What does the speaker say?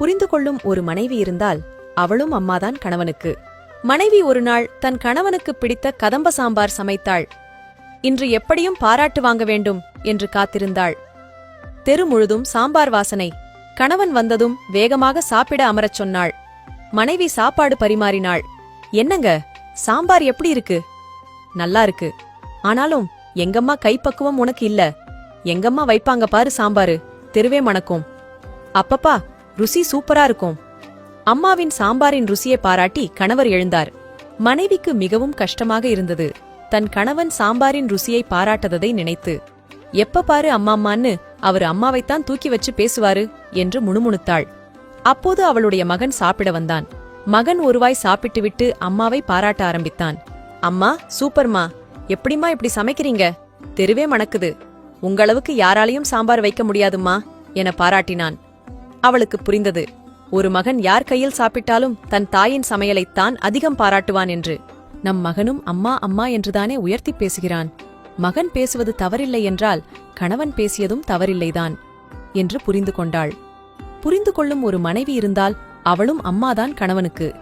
புரிந்து கொள்ளும் ஒரு மனைவி இருந்தால் அவளும் அம்மாதான் கணவனுக்கு. மனைவி ஒரு நாள் தன் கணவனுக்கு பிடித்த கதம்ப சாம்பார் சமைத்தாள். இன்று எப்படியும் பாராட்டு வாங்க வேண்டும் என்று காத்திருந்தாள். தெரு முழுதும் சாம்பார் வாசனை. கணவன் வந்ததும் வேகமாக சாப்பிட அமரச் சொன்னாள். மனைவி சாப்பாடு பரிமாறினாள். என்னங்க? சாம்பார் எப்படி இருக்கு? நல்லா இருக்கு. ஆனாலும் எங்கம்மா கைப்பக்குவம் உனக்கு இல்ல. எங்கம்மா வைப்பாங்க பாரு சாம்பாரு. தெருவே மணக்கும். அப்பப்பா ருசி சூப்பரா இருக்கும். அம்மாவின் சாம்பாரின் ருசியை பாராட்டி கணவர் எழுந்தார். மனைவிக்கு மிகவும் கஷ்டமாக இருந்தது. தன் கணவன் சாம்பாரின் ருசியை பாராட்டதை நினைத்து எப்ப பாரு அம்மாம்மான்னு அவர் அம்மாவைத்தான் தூக்கி வச்சு பேசுவாரு என்று முணுமுணுத்தாள். அப்போது அவளுடைய மகன் சாப்பிட வந்தான். மகன் ஒருவாய் சாப்பிட்டுவிட்டு அம்மாவை பாராட்ட ஆரம்பித்தான். அம்மா சூப்பர்மா எப்படிம்மா இப்படி சமைக்கிறீங்க? தெருவே மணக்குது. உங்களவுக்கு யாராலையும் சாம்பார் வைக்க முடியாதும்மா என பாராட்டினான். அவளுக்கு புரிந்தது. ஒரு மகன் யார் கையில் சாப்பிட்டாலும் தன் தாயின் சமையலைத்தான் அதிகம் பாராட்டுவான் என்று. நம் மகனும் அம்மா அம்மா என்றுதானே உயர்த்தி பேசுகிறான். மகன் பேசுவது தவறில்லை என்றால் கணவன் பேசியதும் தவறில்லைதான் என்று புரிந்து கொண்டாள். புரிந்து கொள்ளும் ஒரு மனைவி இருந்தால் அவளும் அம்மாதான் கணவனுக்கு.